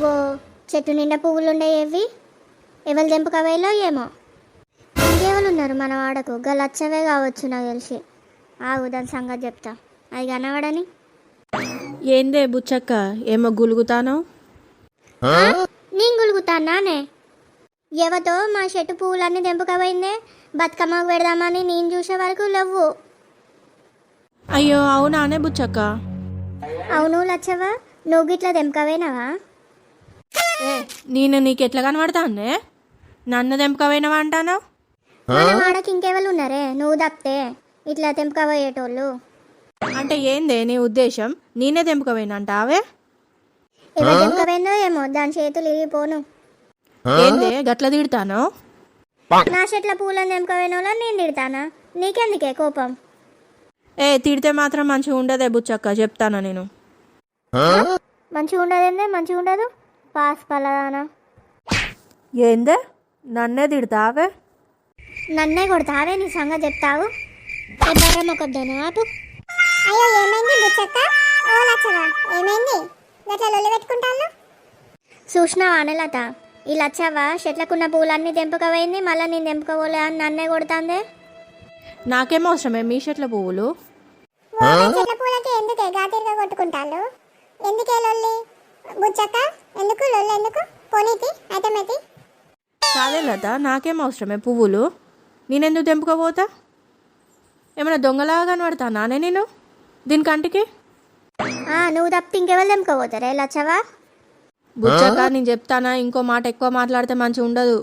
ఓ చెట్టు నిండా పువ్వులు ఉండేవి ఎవరు తెంపుకవేలో ఏమో? ఇంకెవరు ఉన్నారు మన వాడకు? గలచ్చవే కావచ్చు నాకు తెలిసి. ఆగు దాని సంగతి చెప్తా. అది కనబడని? ఏందే బుచ్చక్క? ఏమో గులుగుతానో? నేను గులుగుతానానే ఎవతో? మా చెట్టు పువ్వులన్నీ తెంపుకపోయిందే బతుకమ్మకు పెడదామని నేను చూసే వరకు లేవు. అయ్యో అవునానే బుచ్చక్క? అవును లచ్చవా నువ్వు గిట్లా తెంపకవేనావా ఏ నేను నీకు ఎట్లా కనబడతానే నన్ను తెంపకపోయినవా అంటాను? మన వాడకి ఇంకెవరు ఉన్నారే? నువ్వు తప్పితే ఇట్లా తెంపకపోయేటోళ్ళు. అంటే ఏందే నీ ఉద్దేశం? నేనే తెంపకపోయినా అంటావే? ఎవరు ఏమో? దాని చేతులు ఇరిగిపోను ఏందే గట్ల తిడతాను? నా చెట్ల పూలను తెంపకపోయిన వాళ్ళని నేను తిడతానా? నీకెందుకే కోపం? ఏ తిడితే మాత్రం మంచిగా ఉండదే బుచ్చక్క చెప్తాను నేను. మంచిగా ఉండదేందే మంచిగా ఉండదు పాస్ పలదానా ఏందే? నన్నే తిడతావే? నన్నే కొడతావే? నీ సంగతి చెప్తావు? బర్రం ఒకద్దాను ఆపు. అయ్యో ఏమైంది బుచ్చక్క? ఓ లచ్చవా ఏమైంది? గట్ల లొల్లి పెట్టుకుంటాను చూసినావా అనలత ఈ లచ్చవ్వ చెట్లకున్న పూలన్నీ తెంపకపోయింది మళ్ళీ నేను తెంపకపోలే అని నన్నే కొడుతాందే? నాకేం అవసరమే మీ చెట్ల పువ్వులు? ఓ చెట్ల పూలకి ఎందుకే గాతిరిగా కొట్టుకుంటాను ఎందుకే లొల్లి? బుచ్చక్క ఎందుకు? లొల్లి ఎందుకు? పోనీతి ఐటమెతి కాదే లత నాకేం అవసరమే పువ్వులు? నేనెందుకు తెంపుకోపోతా ఏమైనా దొంగలాగా కనబడతా నానే నేను? దీని కంటికి? ఆ, నువ్వు తప్పితే ఇంకెవరు తెంపకపోతారే? లచ్చవ్వ? బుచ్చక్క నేను చెప్తానా ఇంకో మాట ఎక్కువ మాట్లాడితే మంచిగా ఉండదు.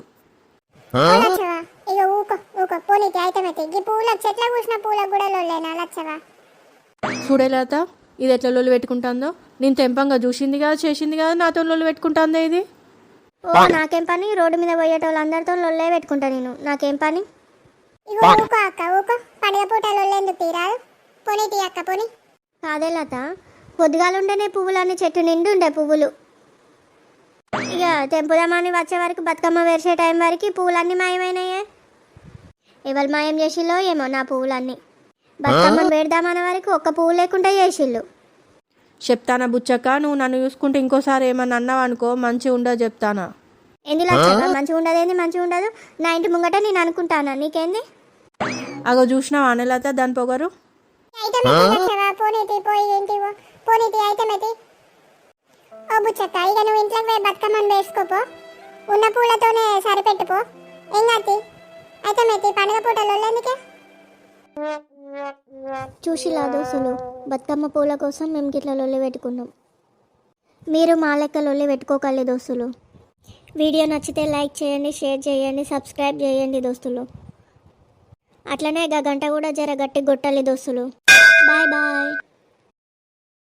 లచ్చవా ఇక ఊకో ఊకో పోనీతి ఐటమెతి ఈ పూల చెట్ల కూసిన పూలకు కూడా లొల్లేనా లచ్చవా చూడే లత ఇది ఎట్లా లొల్లు పెట్టుకుంటుందో? నేను తెంపంగా చూసింది కదా చేసింది కదా నాతో లొల్లు పెట్టుకుంటుందో ఇది? ఓ నాకేం పని? రోడ్డు మీద పోయేటోళ్ళందరితో లొల్లే పెట్టుకుంటా నేను. నాకేం పని? ఇగో ఊకో అక్క ఊకో. పండుగ పూట లొల్లెందుకు తీరాదు పోనీతి అక్క పోనీ. కాదే లత పొద్దుగాలుండేనే పువ్వులన్నీ చెట్టు నిండి ఉండే పువ్వులు. ఇక తెంపుదామని వచ్చే వరకు బతుకమ్మ వేసే టైం వరకు పువ్వులన్నీ మాయమైనాయే. ఎవరు మాయం చేసిల్లో ఏమో నా పువ్వులన్నీ. బతుకమ్మను పెడదామనే వరకు ఒక్క పువ్వు లేకుండా చేసిళ్ళు చెప్తానా బుచ్చక్క? నువ్వు నన్ను చూసుకుంటే ఇంకోసారి ఏమన్నా అన్నావు అనుకో మంచిగా ఉండదు చెప్తానా? ఏంది మంచిగా ఉండదు ఏంది? మంచిగా ఉండదు? నా ఇంటి ముంగట నేను అనుకుంటానా? నీకేంది? అగో చూసినావా అనలత? దాని పొగరు? ఐటమెతి లచ్చవా పోనీతి పోయి ఏంటివో పోనీతి ఐటమెతి ఓ బుచ్చక్క ఇక నువ్వు ఇంట్లోకి పోయి బతుకమ్మని వేసుకోపో ఉన్న పూలతోనే సరిపెట్టుపో ఏం కాదు ఐటమెతి పండుగ పూట లొల్లెందుకే చూసిలా దోస్తులు. బతుకమ్మ పూల కోసం మేము గిట్ల లొల్లి పెట్టుకున్నాం. మీరు మా లెక్క లొల్లి పెట్టుకోకండి దోస్తులు. వీడియో నచ్చితే లైక్ చేయండి షేర్ చేయండి సబ్స్క్రైబ్ చేయండి దోస్తులు. అట్లనే గంట కూడా జర గట్టి గొట్టాలి దోస్తులు. Bye bye.